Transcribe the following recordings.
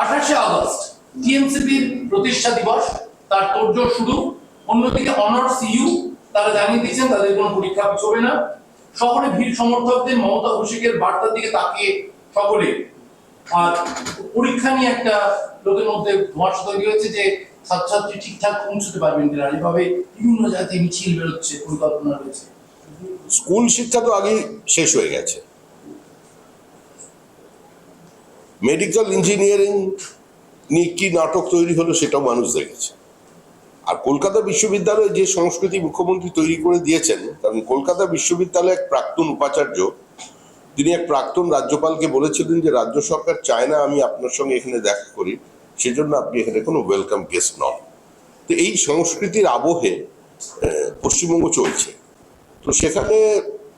আঠাশে আগস্ট টিএমসিপির প্রতিষ্ঠা দিবস তার তোড়জোড় শুরু। অন্যদিকে অনার্স ইউ তারা জানিয়ে দিয়েছেন তাদের কোনো পরীক্ষা হবে না। শহরে ভিড় সমর্থকদের মমতা অভিষেকের বার্তার দিকে তাকিয়ে সকলে। আর পরীক্ষা নিয়ে একটা লোকের মধ্যে ধোঁয়াশা তৈরি হয়েছে যে ছাত্রছাত্রী ঠিকঠাক পৌঁছতে পারবেন কিনা। এভাবে বিভিন্ন জায়গায় মিছিল বেরোচ্ছে পরিকল্পনা রয়েছে। স্কুল শিক্ষা তো আগেই শেষ হয়ে গেছে। মেডিকেল ইঞ্জিনিয়ারিং নিয়ে কি নাটক তৈরি হলো সেটাও মানুষ দেখেছে। আর কলকাতা বিশ্ববিদ্যালয়ে যে সংস্কৃতি মুখ্যমন্ত্রী তৈরি করে দিয়েছেন, কারণ কলকাতা বিশ্ববিদ্যালয়ে এক প্রাক্তন উপাচার্য, তিনি এক প্রাক্তন রাজ্যপালকে বলেছিলেন যে, রাজ্য সরকার চায় না আমি আপনার সঙ্গে এখানে দেখা করি, সেজন্য আপনি এখানে কোনো ওয়েলকাম গেস্ট নন। তো এই সংস্কৃতির আবহে পশ্চিমবঙ্গ চলছে। তো সেখানে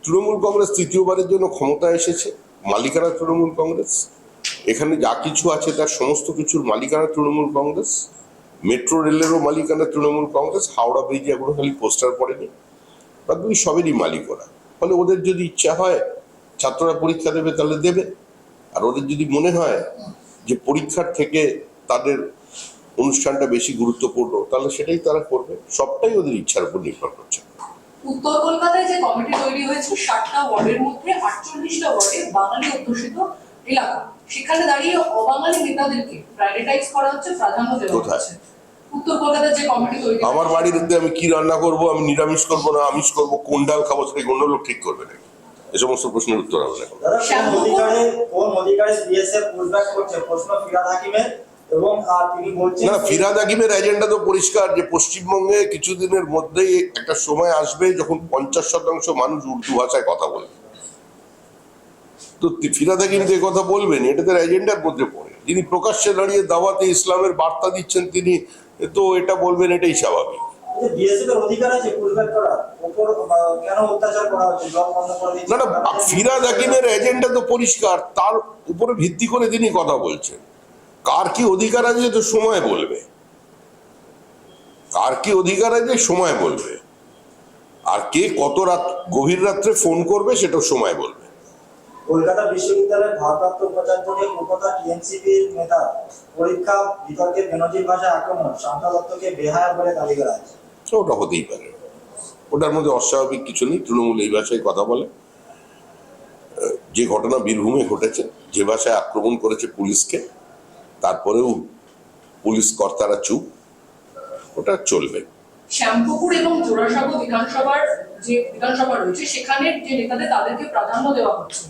তৃণমূল কংগ্রেস তৃতীয়বারের জন্য ক্ষমতায় এসেছে মালিকারা তৃণমূল কংগ্রেস। এখানে যা কিছু আছে তার সমস্ত কিছুর মালিকানা তৃণমূল কংগ্রেস, মেট্রো রেলেরও মালিকানা তৃণমূল কংগ্রেস, হাওড়া ব্রিজে এখনও খালি পোস্টার পড়েনি, বাকি সবেরই মালিক ওরা ফলে ওদের যদি ইচ্ছা হয়, ছাত্ররা পরীক্ষা দেবে তাহলে দেবে। আর ওদের যদি মনে হয় যে পরীক্ষার থেকে তাদের অনুষ্ঠানটা বেশি গুরুত্বপূর্ণ, তাহলে সেটাই তারা করবে। সবটাই ওদের ইচ্ছার উপর নির্ভর করছে। উত্তর কলকাতায় যে কমিটি তৈরি হয়েছে, ষাটটা ওয়ার্ডের মধ্যে আটচল্লিশটা ওয়ার্ডে বাঙালি অধ্যুষিত এলাকা। সেখানে দাঁড়িয়ে অবাঙালি নেতাদেরকে প্রায়োরিটাইজ করা হচ্ছে প্রাধান্য দেওয়া হচ্ছে। উত্তর কলকাতার যে কমিটি তৈরি আমার বাড়িতে আমি কি রান্না করব আমি নিরামিষ করব না আমিষ করব কোন ডাল খাব সেটা অন্য লোক ঠিক করবে নাকি? এ সমস্ত প্রশ্নের উত্তর হবে না না ফিরাদ হাকিমের এজেন্ডা তো পরিষ্কার যে পশ্চিমবঙ্গে কিছুদিনের মধ্যেই একটা সময় আসবে যখন পঞ্চাশ শতাংশ মানুষ উর্দু ভাষায় কথা বলবে। তো ফিরাদ যে কথা বলবেন এটা তার এজেন্ডার মধ্যে পড়ে। যিনি প্রকাশ্যে দাঁড়িয়ে দাওয়াতে ইসলামের বার্তা দিচ্ছেন তিনি তো এটা বলবেন এটাই স্বাভাবিক। না না ফিরাদ হাকিমের এজেন্ডা তো পরিষ্কার তার উপরে ভিত্তি করে তিনি কথা বলছেন। কার কি অধিকার আছে তো সময় বলবে। কার কি অধিকার আছে সময় বলবে। আর কে কত রাত গভীর রাত্রে ফোন করবে সেটাও সময় বলবে। কলকাতা বিশ্ববিদ্যালয়ের ভারপ্রাপ্ত উপাচার্যকে কলকাতা টিএনসিপির নেতা পরীক্ষা বিতর্কে বেনজির ভাষায় আক্রমণ শান্তা দত্তকে বেহায়া বলে দাবি করা হয়েছে ওটা হতেই পারে। ওটার মধ্যে অস্বাভাবিক কিছু নেই তৃণমূল এই ভাষায় কথা বলে। যে ঘটনা বীরভূমে ঘটেছে যে ভাষায় আক্রমণ করেছে পুলিশকে তারপরেও পুলিশ কর্তারা চুপ ওটা চলবে। শ্যামপুকুর এবং জোড়াসাঁকো বিধানসভার যে বিধানসভা রয়েছে সেখানে যে নেতাদের তাদেরকে প্রাধান্য দেওয়া হচ্ছে।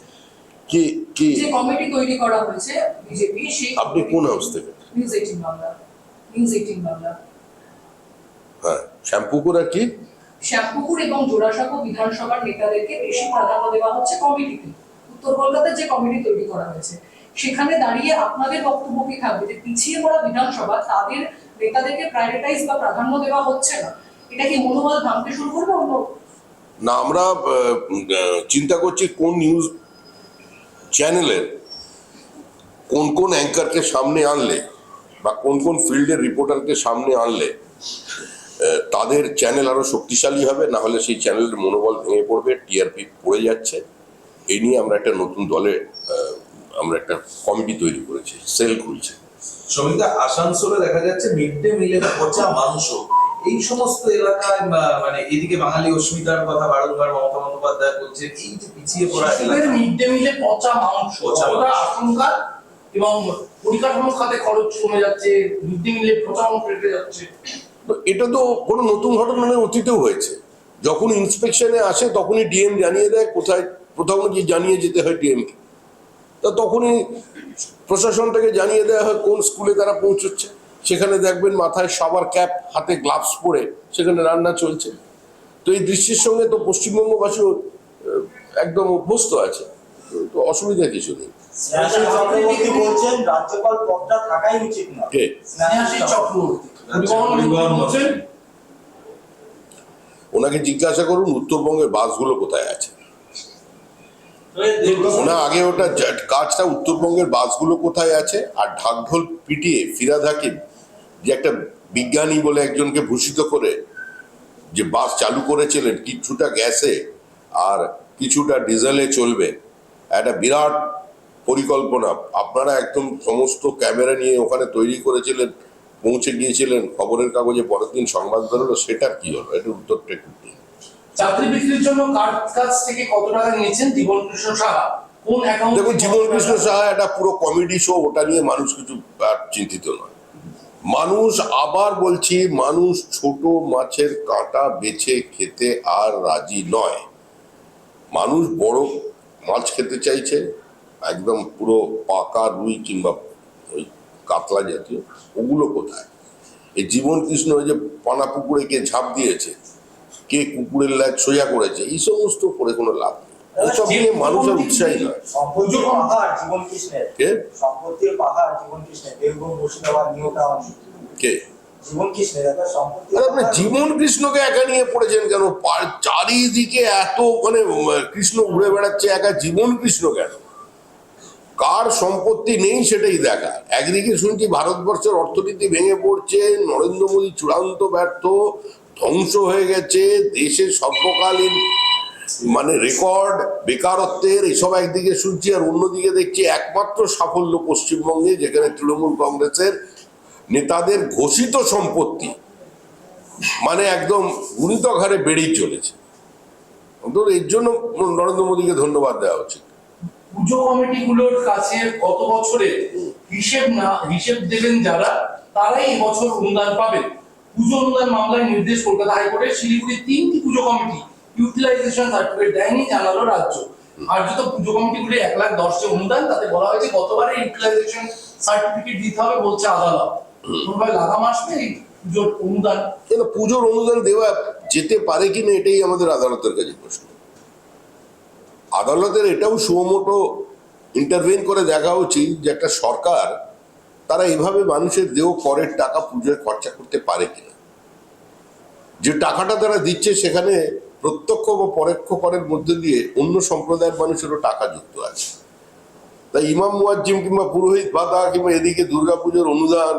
কি কি? যে কমিটি তৈরি করা হয়েছে বিজেপি সেই আপনি কোন হাউস থেকে? News eighteen Bangla news eighteen Bangla. হ্যাঁ শ্যাম্পুকুর আর কি? শ্যামপুকুর এবং জোড়াসাঁকো বিধানসভার নেতাদেরকে বেশি প্রাধান্য দেওয়া হচ্ছে কমিটিতে। উত্তর কলকাতার যে কমিটি তৈরি করা হয়েছে সেখানে দাঁড়িয়ে আপনাদের বক্তব্য কি থাকবে? যে পিছিয়ে পড়া বিধানসভা তাদের নেতাদেরকে প্রায়োরিটাইজ বা প্রাধান্য দেওয়া হচ্ছে না। এটা কি মনোবল ভাঙতে শুরু করবে অন্য? না আমরা চিন্তা করছি কোন নিউজ চ্যানেলের কোন কোন অ্যাঙ্কারকে সামনে আনলে বা কোন কোন ফিল্ডের রিপোর্টারকে সামনে আনলে তাদের চ্যানেল আরও শক্তিশালী হবে, না হলে সেই চ্যানেলের মনোবল ভেঙে পড়বে টিআরপি পড়ে যাচ্ছে। এই নিয়ে আমরা একটা নতুন দলে আমরা একটা কমিটি তৈরি করেছি সেল খুলছি। শ্রমিকরা আসানসোলে দেখা যাচ্ছে মিড ডে মিলের পচা মাংস এই সমস্ত এলাকায় বা- মানে এদিকে বাঙালি অস্মিতার কথা বারংবার মমতা বন্দ্যোপাধ্যায় বলছে এই যে পিছিয়ে পড়া এলাকা। মিড ডে মিলে পচা মাংস পচা আশঙ্কা এবং পরিকাঠামো খাতে খরচ কমে যাচ্ছে মিড ডে মিলে পচা মাংস রেখে যাচ্ছে। এটা তো কোনো নতুন ঘটনা নয় অতীতেও হয়েছে। যখন ইন্সপেকশনে আসে তখনই ডিএম জানিয়ে দেয় কোথায় প্রথমে কি জানিয়ে যেতে হয় ডিএম কে। তা তখনই প্রশাসনটাকে জানিয়ে দেওয়া হয় কোন স্কুলে তারা পৌঁছচ্ছে। সেখানে দেখবেন মাথায় সবার ক্যাপ হাতে গ্লাভস পরে সেখানে রান্না চলছে। তো এই দৃশ্যের সঙ্গে তো পশ্চিমবঙ্গবাসীও আহ, একদম অভ্যস্ত আছে। তো- অসুবিধা কিছু নেই। না বলছেন? ওনাকে জিজ্ঞাসা করুন উত্তরবঙ্গের বাসগুলো কোথায় আছে। ওনা আগে ওটা কাজটা উত্তরবঙ্গের বাসগুলো কোথায় আছে আর ঢাকঢোল পিটিয়ে ফিরাদ হাকিম যে একটা বিজ্ঞানী বলে একজনকে ভূষিত করে যে বাস চালু করেছিলেন কিছুটা গ্যাসে আর কিছুটা ডিজেলে চলবে একটা বিরাট পরিকল্পনা। আপনারা একদম সমস্ত ক্যামেরা নিয়ে ওখানে তৈরি করেছিলেন পৌঁছে গিয়েছিলেন খবরের কাগজে পরের দিন সংবাদ বেরোলো সেটা কি হলো? এটার উত্তরটা একটু দিন। চাকরি বিক্রির জন্য কার কাছ থেকে কত টাকা নিয়েছেন? জীবন কৃষ্ণ সাহা দেখুন জীবন কৃষ্ণ সাহা একটা পুরো কমেডি শো ওটা নিয়ে মানুষ কিছু চিন্তিত নয়। মানুষ আবার বলছি, মানুষ ছোট মাছের কাঁটা বেছে খেতে আর রাজি নয়। মানুষ বড় মাছ খেতে চাইছে, একদম পুরো পাকা রুই কিংবা ওই কাতলা জাতীয়, ওগুলো কোথায়? এই জীবন কৃষ্ণ যে পানা পুকুরে কে ঝাঁপ দিয়েছে, কে কুকুরের ল্যাজ সোজা করেছে, এই সমস্ত করে কোনো লাভ নেই। এইসব নিয়ে মানুষ আর উৎসাহী নয় সম্পত্তির পাহাড় জীবন কৃষ্ণের কে? কে জীবন কৃষ্ণকে একা নিয়ে পড়েছেন কেন? চারিদিকে এত মানে কৃষ্ণ ঘুরে বেড়াচ্ছে একা জীবন কৃষ্ণ কেন? কার সম্পত্তি নেই সেটাই দেখা একদিকে শুনছি ভারতবর্ষের অর্থনীতি ভেঙে পড়ছে নরেন্দ্র মোদী চূড়ান্ত ব্যর্থ ধ্বংস হয়ে গেছে দেশে সর্বকালীন মানে রেকর্ড বেকারত্বের এসব একদিকে শুনছি আর অন্যদিকে দেখছি একমাত্র সাফল্য পশ্চিমবঙ্গে, যেখানে তৃণমূল কংগ্রেসের নেতাদের ঘোষিত সম্পত্তি মানে একদম গুণিতক হারে বেড়েই চলেছে। অন্তত এর জন্য নরেন্দ্র মোদীকে ধন্যবাদ দেওয়া উচিত। পুজো কমিটিগুলোর কাছে গত বছরে হিসেব না, হিসেব দেবেন যারা, তারাই এবছর অনুদান পাবেন। পুজো অনুদান মামলায় নির্দেশ কলকাতা হাইকোর্টের শিলিগুড়ির তিনটি পুজো কমিটি ইউটিলাইজেশন সার্টিফিকেট দেয়নি জানালো রাজ্য। আর যত পুজো কমিটিগুলি এক লাখ দশ যে অনুদান, তাতে বলা হয়েছে গতবারে ইউটিলাইজেশন সার্টিফিকেট দিতে হবে বলছে আদালত। কোনোভাবে লাগাম আসবে পুজোর অনুদান। কেন পুজোর অনুদান দেওয়া যেতে পারে কিনা এটাই আমাদের আদালতের কাছে প্রশ্ন। আদালতের এটাও সুমোটো ইন্টারভেন করে দেখা উচিত যে একটা সরকার তারা এভাবে মানুষের দেহ করের টাকা পুজোয় খরচা করতে পারে কিনা। যে টাকাটা তারা দিচ্ছে সেখানে প্রত্যক্ষ বা পরোক্ষ করের মধ্যে দিয়ে অন্য সম্প্রদায়ের মানুষেরও টাকা যুক্ত আছে। তাই ইমাম মুয়াজ্জিম কিংবা পুরোহিত ভাতা কিংবা এদিকে দুর্গাপুজোর অনুদান,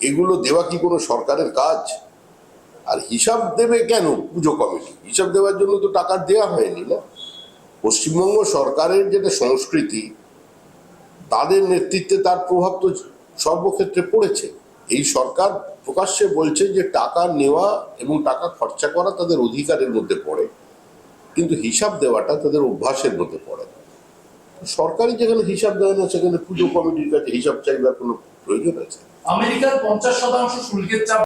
এগুলো দেওয়া কি কোনো সরকারের কাজ? আর হিসাব দেবে কেন পুজো কমিটি? হিসাব দেওয়ার জন্য তো টাকা দেওয়া হয়নি না। পশ্চিমবঙ্গ সরকারের যেটা সংস্কৃতি, তাদের নেতৃত্বে তার প্রভাব তো সর্বক্ষেত্রে পড়েছে। এই সরকার প্রকাশ্যে বলছে যে টাকা নেওয়া এবং টাকা খরচা করা তাদের অধিকারের মধ্যে পড়ে, কিন্তু হিসাব দেওয়াটা তাদের অভ্যাসের মধ্যে পড়ে। সরকারি যেখানে হিসাব দেয় না, সেখানে পুজো কমিটির কাছে হিসাব চাইবার কোনো প্রয়োজন আছে? আমেরিকার পঞ্চাশ শতাংশ শুল্কের চাপ